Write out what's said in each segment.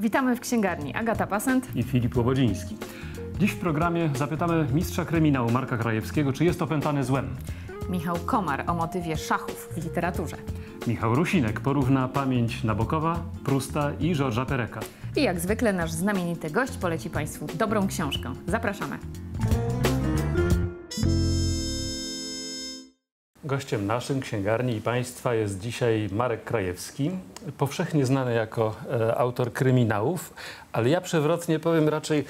Witamy w księgarni. Agata Pasent. i Filip Łobodziński. Dziś w programie zapytamy mistrza kryminału Marka Krajewskiego, czy jest opętany złem. Michał Komar o motywie szachów w literaturze. Michał Rusinek porówna pamięć Nabokowa, Prusta i Georgesa Pereka. I jak zwykle nasz znamienity gość poleci Państwu dobrą książkę. Zapraszamy. Gościem naszym, księgarni i państwa jest dzisiaj Marek Krajewski, powszechnie znany jako e, autor kryminałów, ale ja przewrotnie powiem raczej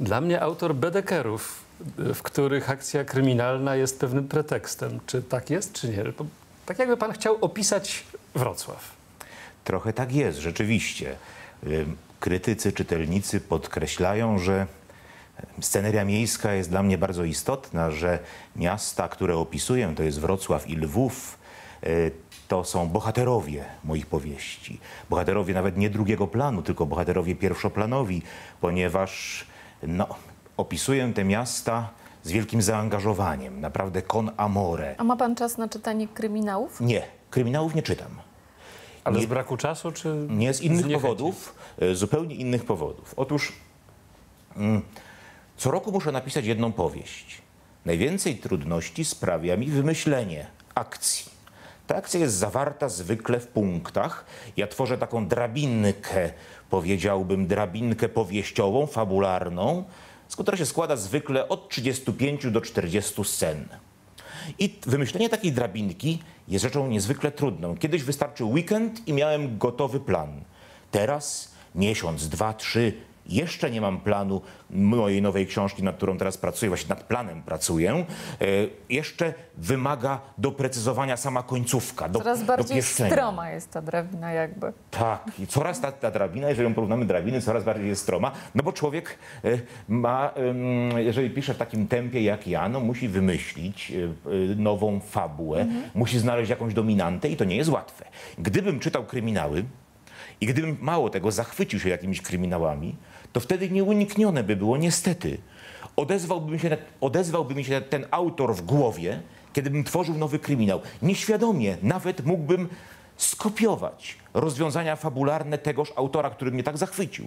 dla mnie autor bedekerów, w których akcja kryminalna jest pewnym pretekstem. Czy tak jest, czy nie? Bo tak jakby pan chciał opisać Wrocław. Trochę tak jest, rzeczywiście. Krytycy, czytelnicy podkreślają, że sceneria miejska jest dla mnie bardzo istotna, że miasta, które opisuję, to jest Wrocław i Lwów, y, to są bohaterowie moich powieści. Bohaterowie nawet nie drugiego planu, tylko bohaterowie pierwszoplanowi, ponieważ no, opisuję te miasta z wielkim zaangażowaniem, naprawdę con amore. A ma Pan czas na czytanie kryminałów? Nie, kryminałów nie czytam. Ale Nie- z braku czasu, czy Nie z innych niechęci? powodów, e, zupełnie innych powodów. Otóż mm, co roku muszę napisać jedną powieść. Najwięcej trudności sprawia mi wymyślenie akcji. Ta akcja jest zawarta zwykle w punktach. Ja tworzę taką drabinkę, powiedziałbym, drabinkę powieściową, fabularną, z której się składa zwykle od 35 do 40 scen. I wymyślenie takiej drabinki jest rzeczą niezwykle trudną. Kiedyś wystarczył weekend i miałem gotowy plan. Teraz miesiąc, dwa, trzy, jeszcze nie mam planu mojej nowej książki, nad którą teraz pracuję, właśnie nad planem pracuję. E, jeszcze wymaga doprecyzowania sama końcówka, do, Coraz bardziej dopieszczenia. stroma jest ta drabina jakby. Tak, i coraz ta, ta drabina, jeżeli ją porównamy drabiny, coraz bardziej jest stroma, no bo człowiek e, ma, jeżeli pisze w takim tempie jak ja, no musi wymyślić e, nową fabułę, musi znaleźć jakąś dominantę i to nie jest łatwe. Gdybym czytał kryminały i gdybym mało tego zachwycił się jakimiś kryminałami, to wtedy nieuniknione by było niestety. Odezwałby mi się, odezwałby mi się ten autor w głowie, kiedybym tworzył nowy kryminał. Nieświadomie nawet mógłbym skopiować rozwiązania fabularne tegoż autora, który mnie tak zachwycił.